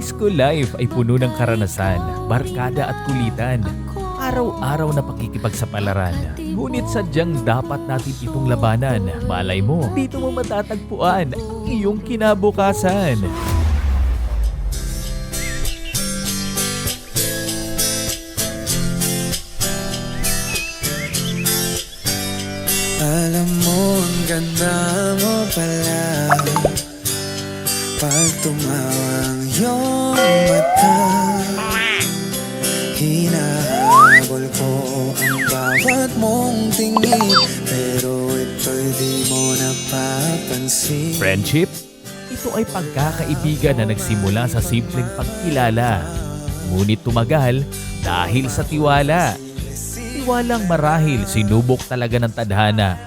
school life ay puno ng karanasan, barkada at kulitan. Araw-araw na pakikipagsapalaran. Ngunit sadyang dapat natin itong labanan. Malay mo, dito mo matatagpuan ang iyong kinabukasan. Alam mo, ang ganda mo pala Pag tumawang Hinahabol ko ang bawat mong tingin Pero ito'y di mo napapansin Friendship? Ito ay pagkakaibigan na nagsimula sa simpleng pagkilala. Ngunit tumagal dahil sa tiwala. Tiwalang marahil sinubok talaga ng tadhana.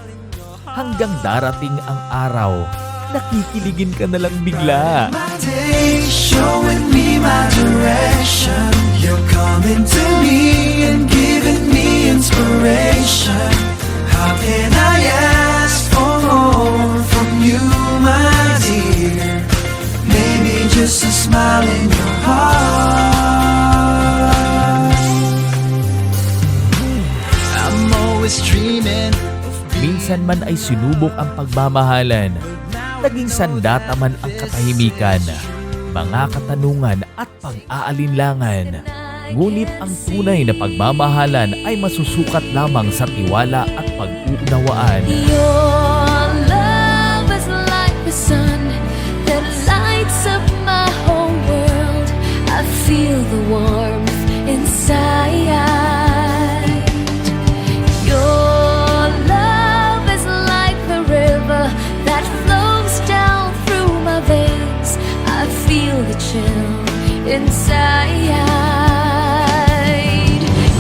Hanggang darating ang araw, nakikiligin ka na lang bigla. Showing me my direction. You're coming to me and giving me inspiration. How can I ask for more from you, my dear? Maybe just a smile in your heart. I'm always dreaming. Minsan man ay sinubok ang pagmamahalan. Naging sandata man ang katahimikan, mga katanungan at pag-aalinlangan. Ngunit ang tunay na pagmamahalan ay masusukat lamang sa tiwala at pag-uunawaan. Feel the warmth the chill inside.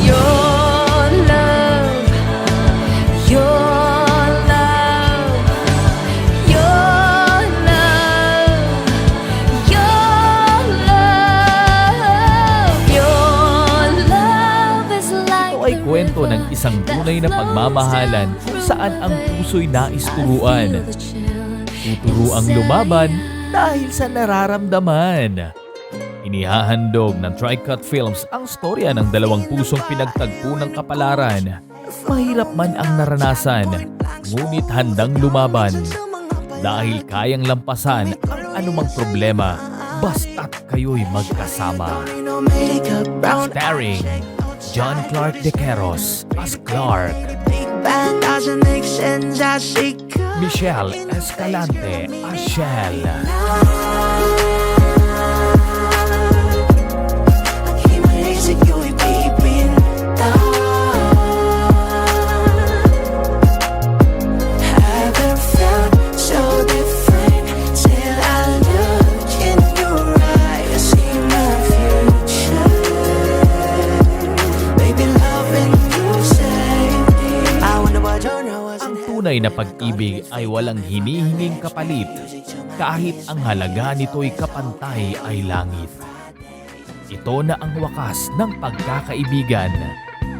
Your love. Your love, your love, your love, your love is like Ito ay kwento ng isang tunay na pagmamahalan kung saan ang puso'y nais turuan. Tuturo ang lumaban dahil sa nararamdaman. Inihahandog ng Tricut Films ang storya ng dalawang pusong pinagtagpo ng kapalaran. Mahirap man ang naranasan, ngunit handang lumaban. Dahil kayang lampasan ang anumang problema, basta't kayo'y magkasama. Starring John Clark De Queros as Clark, big bad sense. I shake Michelle Escalante as tunay na pag-ibig ay walang hinihinging kapalit kahit ang halaga nito'y kapantay ay langit. Ito na ang wakas ng pagkakaibigan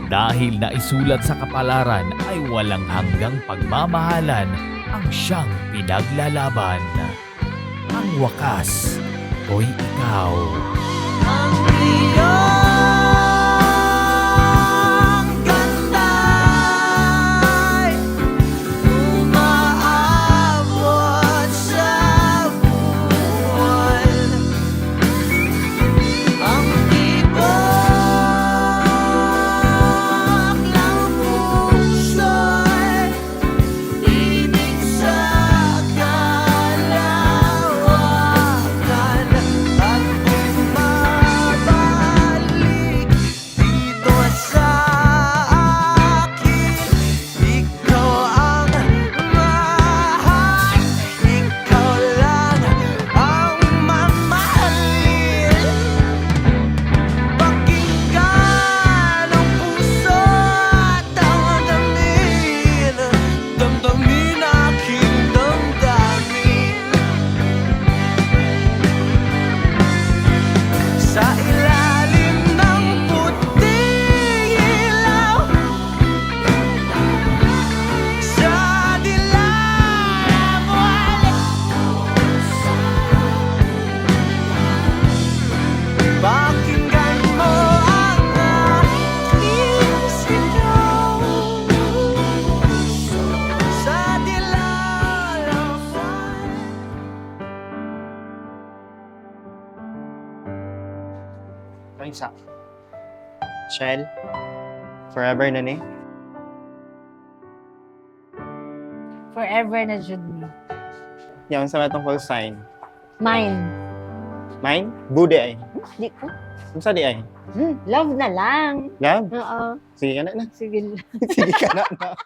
dahil naisulat sa kapalaran ay walang hanggang pagmamahalan ang siyang pinaglalaban. Ang wakas ko'y ikaw. Sa Shell. Forever na ni. Forever na jud ni. Yan sa matong full sign. Mine. Mine? Bude ay. Di ko. Unsa di ay? Hmm, love na lang. Love? Oo. Sige ka na na. Sige lang. Sige ka na na.